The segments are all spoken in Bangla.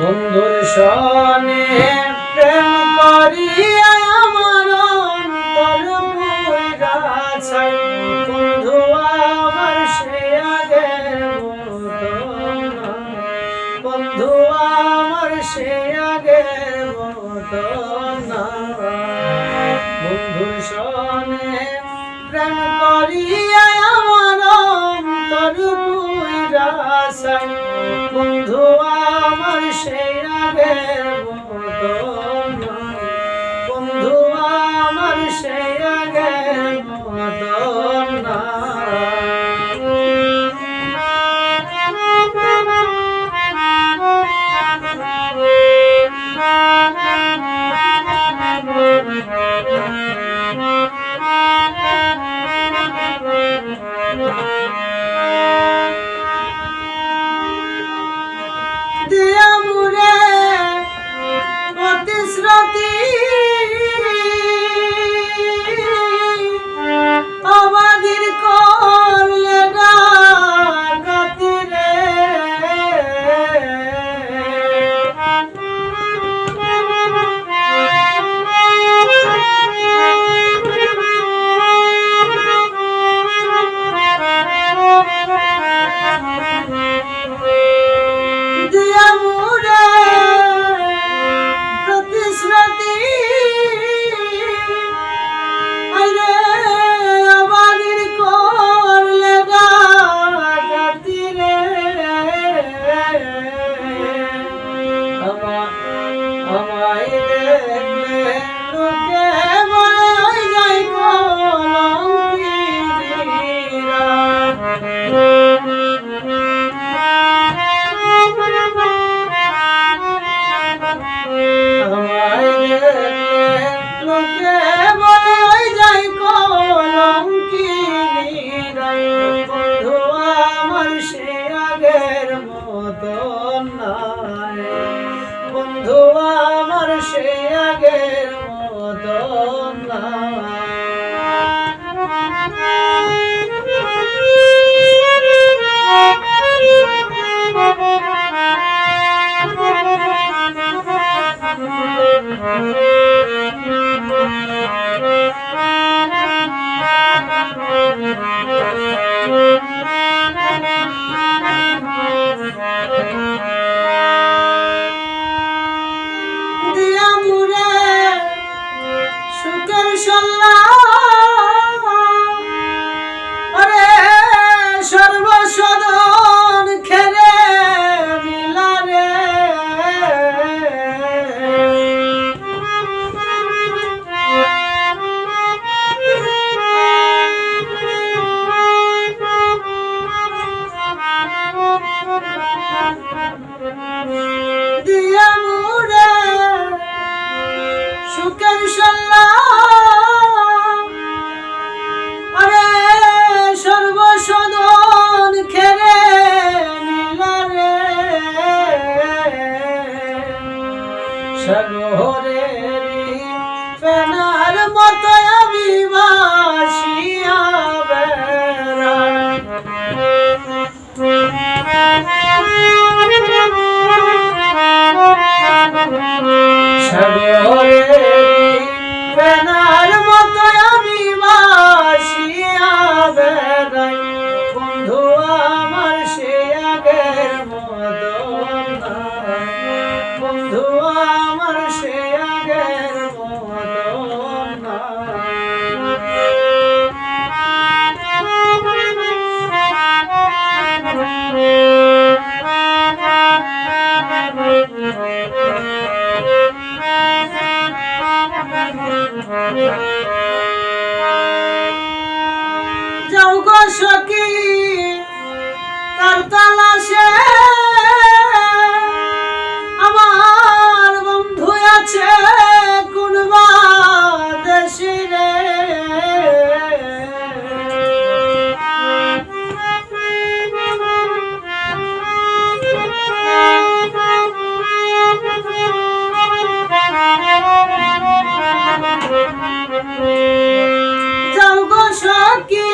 বন্ধুর সনে প্রেম করিয়া আমার অন্তর বন্ধু, আমার সে আগের। বন্ধু, আমার সে আগের মতো বন্ধুর সনে প্রেম করিয়া আমার অন্তর বন্ধু সেই আগের নাই বন্ধু আমার সে আগের দিয়া মুরে সুখের সল্লা সাগরে ফেনার মতো আমি বাসিয়া সখী তার তালাশে আমার বন্ধু আছে কোন দেশে রে। যাও গো সখী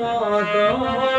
মতো